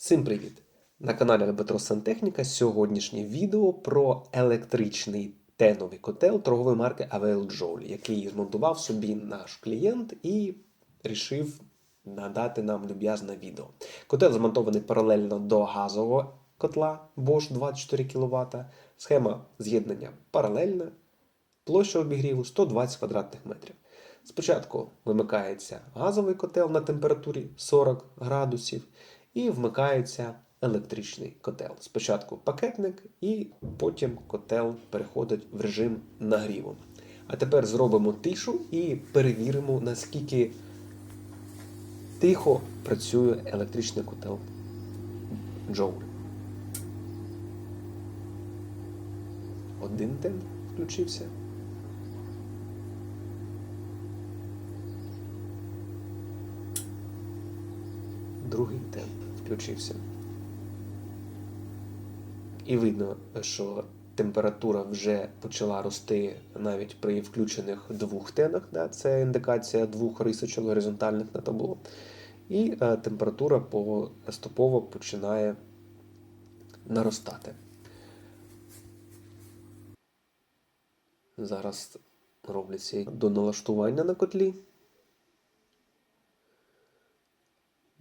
Всім привіт! На каналі Альбетро Сантехніка сьогоднішнє відео про електричний теновий котел торгової марки Avail Joule, який змонтував собі наш клієнт і рішив надати нам люб'язне відео. Котел змонтований паралельно до газового котла Bosch 24 кВт. Схема з'єднання паралельна, площа обігріву 120 квадратних метрів. Спочатку вимикається газовий котел на температурі 40 градусів і вмикається електричний котел. Спочатку пакетник, і потім котел переходить в режим нагріву. А тепер зробимо тишу і перевіримо, наскільки тихо працює електричний котел Joule. Один тен включився. Другий тен включився. І видно, що температура вже почала рости навіть при включених двох тенах. Да? Це індикація двох рисочок горизонтальних на табло. І е, температура поступово починає наростати. Зараз робляться до налаштування на котлі.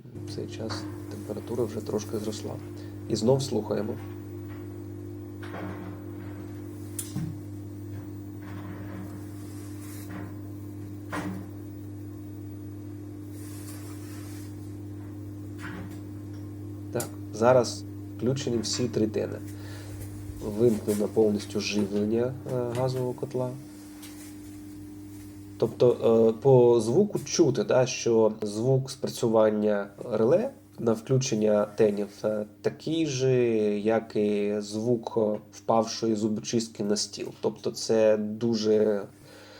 В цей час температура вже трошки зросла. І знов слухаємо. Так, зараз включені всі три тени. Вимкнено повністю живлення е, газового котла. Тобто е, по звуку чути, да, що звук спрацювання реле на включення тенів е, такий же, як і звук е, впавшої зубочистки на стіл. Тобто це дуже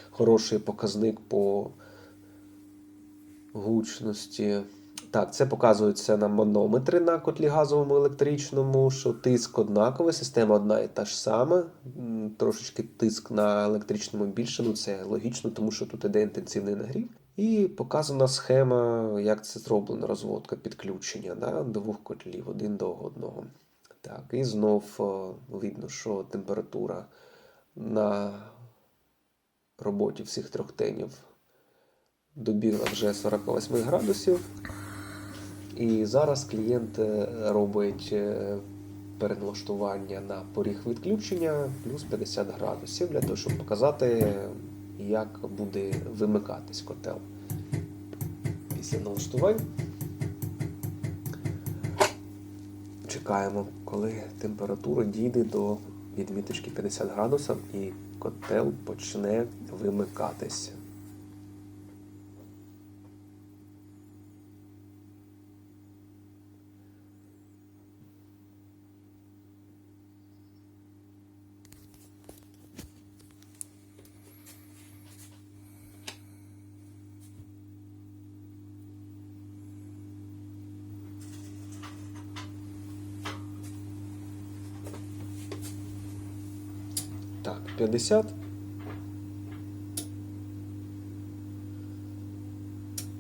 хороший показник по гучності. Так, це показується на манометри на котлі газовому електричному, що тиск однаковий, система одна і та ж сама. Трошечки тиск на електричному більше, ну це логічно, тому що тут іде інтенсивний нагрів. І показана схема, як це зроблено, розводка підключення да, двох котлів один до одного. Так, і знов е, видно, що температура на роботі всіх трьох тенів добігла вже 48 градусів. І зараз клієнт е, робить е, переналаштування на поріг відключення плюс 50 градусів для того, щоб показати, як буде вимикатись котел. Після налаштувань чекаємо, коли температура дійде до відміточки 50 градусів і котел почне вимикатися. Так, 50.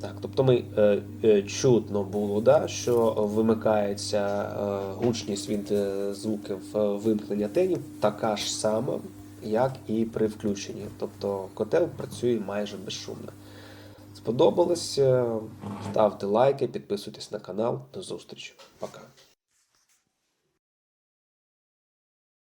Так, тобто ми е, е, чутно було, да, що вимикається е, гучність від е, звуків е, вимкнення тенів така ж сама, як і при включенні. Тобто котел працює майже безшумно. Сподобалось? Е, Ставте лайки, підписуйтесь на канал. До зустрічі. Пока.